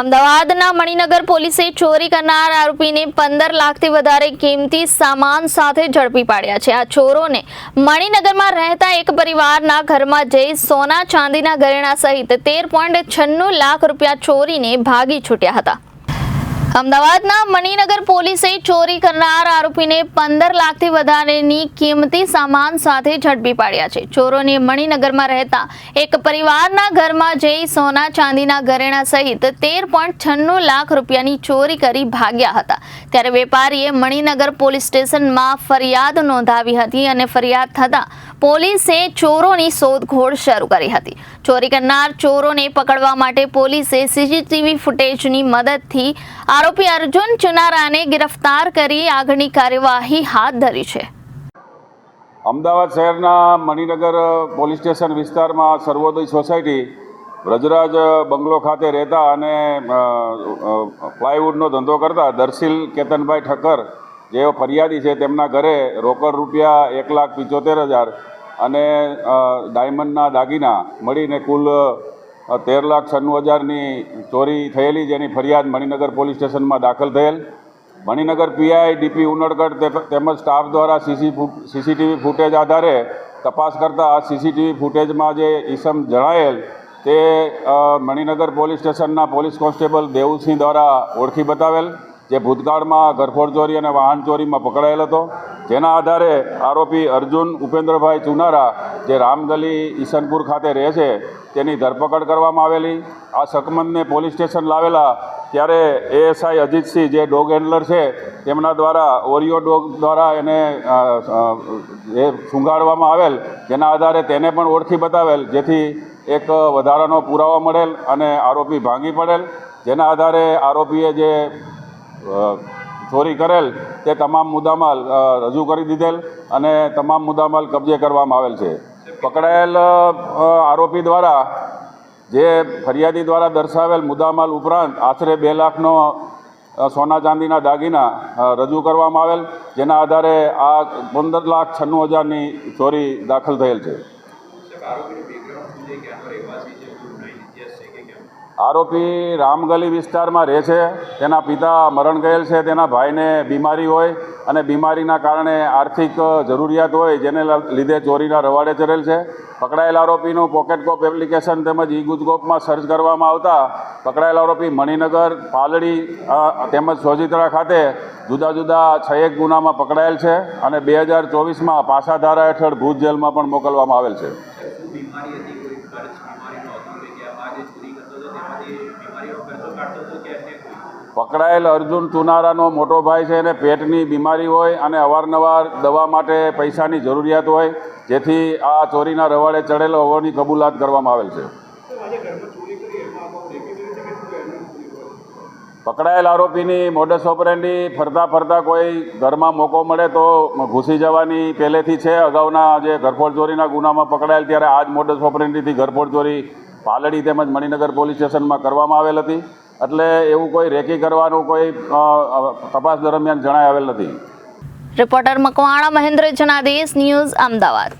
અમદાવાદના મણિનગર પોલીસે ચોરી કરનાર આરોપીને પંદર લાખથી વધારે કિંમતી સામાન સાથે ઝડપી પાડ્યા છે. આ ચોરોને મણિનગરમાં રહેતા એક પરિવારના ઘરમાં જઈ સોના ચાંદીના ઘરેણા સહિત તેર લાખ રૂપિયા ચોરીને ભાગી છૂટ્યા હતા. અમદાવાદના મણિનગર પોલીસે ચોરી કરનાર આરોપીને પંદર લાખથી વધારેની કિંમતી સામાન સાથે ઝડપી પાડ્યા છે. ચોરોને મણિનગરમાં રહેતા એક પરિવારના ઘરમાં જઈ સોના ચાંદીના ઘરેણા સહિત તેર છન્નું લાખ રૂપિયાની ચોરી કરી ભાગ્યા હતા. ત્યારે વેપારીએ મણિનગર પોલીસ સ્ટેશનમાં ફરિયાદ નોંધાવી હતી અને ફરિયાદ થતાં પોલીસે ચોરોની શોધખોળ શરૂ કરી હતી. ચોરી કરનાર ચોરોને પકડવા માટે પોલીસે સીસીટીવી ફૂટેજની મદદથી આરોપી અર્જુન ચુનારાને ગિરફ્તાર કરી આગળની કાર્યવાહી હાથ ધરી છે. અમદાવાદ શહેરના મણિનગર પોલીસ સ્ટેશન વિસ્તારમાં સર્વોદય સોસાયટી વ્રજરાજ બંગલો ખાતે રહેતા અને પ્લાયવુડનો ધંધો કરતા દર્શિલ કેતનભાઈ ઠક્કર જેઓ ફરિયાદી છે તેમના ઘરે રોકડ રૂપિયા એક લાખ પિચોતેર હજાર અને ડાયમંડના દાગીના મળીને કુલ તેર લાખ છન્નું હજારની ચોરી થયેલી જેની ફરિયાદ મણિનગર પોલીસ સ્ટેશનમાં દાખલ થયેલ. મણિનગર પીઆઈ ડીપી ઉનડગઢ તેમજ સ્ટાફ દ્વારા સીસી સીસીટીવી ફૂટેજ આધારે તપાસ કરતાં આ સીસીટીવી ફૂટેજમાં જે ઈસમ જણાયેલ તે મણિનગર પોલીસ સ્ટેશનના પોલીસ કોન્સ્ટેબલ દેવુસિંહ દ્વારા ઓળખી બતાવેલ. જે ભૂતકાળમાં ઘરફોડ ચોરી અને વાહન ચોરીમાં પકડાયેલ હતો, જેના આધારે આરોપી અર્જુન ઉપેન્દ્રભાઈ ચુનારા, જે રામગલી ઈસનપુર ખાતે રહે છે, તેની ધરપકડ કરવામાં આવેલી. આ શકમંદને પોલીસ સ્ટેશન લાવેલા ત્યારે એએસઆઈ અજીતસિંહ, જે ડોગ હેન્ડલર છે, તેમના દ્વારા ઓરિયો ડોગ દ્વારા એને એ શૂંઘાડવામાં આવેલ, જેના આધારે તેને પણ ઓળખી બતાવેલ, જેથી એક વધારાનો પુરાવો મળેલ અને આરોપી ભાંગી પડેલ. જેના આધારે આરોપીએ જે ચોરી કરેલ તે તમામ મુદ્દામાલ રજૂ કરી દીધેલ અને તમામ મુદ્દામાલ કબજે કરવામાં આવેલ છે. પકડાયેલ આરોપી દ્વારા જે ફરિયાદી દ્વારા દર્શાવેલ મુદ્દામાલ ઉપરાંત આશરે બે લાખનો સોના ચાંદીના દાગીના રજૂ કરવામાં આવેલ, જેના આધારે આ પંદર લાખ છન્નું હજારની ચોરી દાખલ થયેલ છે. આરોપી રામગલી વિસ્તારમાં રહે છે. તેના પિતા મરણ ગયેલ છે. તેના ભાઈને બીમારી હોય અને બીમારીના કારણે આર્થિક જરૂરિયાત હોય જેને લીધે ચોરીના રવાડે ચડેલ છે. પકડાયેલ આરોપીનું પોકેટ કોપ એપ્લિકેશન તેમજ ઈ ગુજકોપમાં સર્ચ કરવામાં આવતા પકડાયેલ આરોપી મણિનગર પાલડી તેમજ સોજિત્રા ખાતે જુદા જુદા છ એક ગુનામાં પકડાયેલ છે અને બે હજાર ચોવીસમાં પાસા ધારા હેઠળ ભુજ જેલમાં પણ મોકલવામાં આવેલ છે. પકડાયેલ અર્જુન ચુનારાનો મોટો ભાઈ છે એને પેટની બીમારી હોય અને અવારનવાર દવા માટે પૈસાની જરૂરિયાત હોય જેથી આ ચોરીના રવાડે ચડેલો હોવાની કબૂલાત કરવામાં આવેલ છે. પકડાયેલ આરોપીની મોડસ ઓપરેન્ડી ફરતા ફરતા કોઈ ઘરમાં મોકો મળે તો ઘૂસી જવાની પહેલેથી છે. અગાઉના જે ઘરફોડ ચોરીના ગુનામાં પકડાયેલ ત્યારે આ જ મોડસ ઓપરેન્ડીથી ઘરફોડ ચોરી પાલડી તેમજ મણિનગર પોલીસ સ્ટેશનમાં કરવામાં આવેલ હતી. એટલે એવું કોઈ રેકી કરવાનું કોઈ તપાસ દરમિયાન જણાય આવેલ નથી. Reporter Makwana Mahendra Janadesh, news Ahmedabad.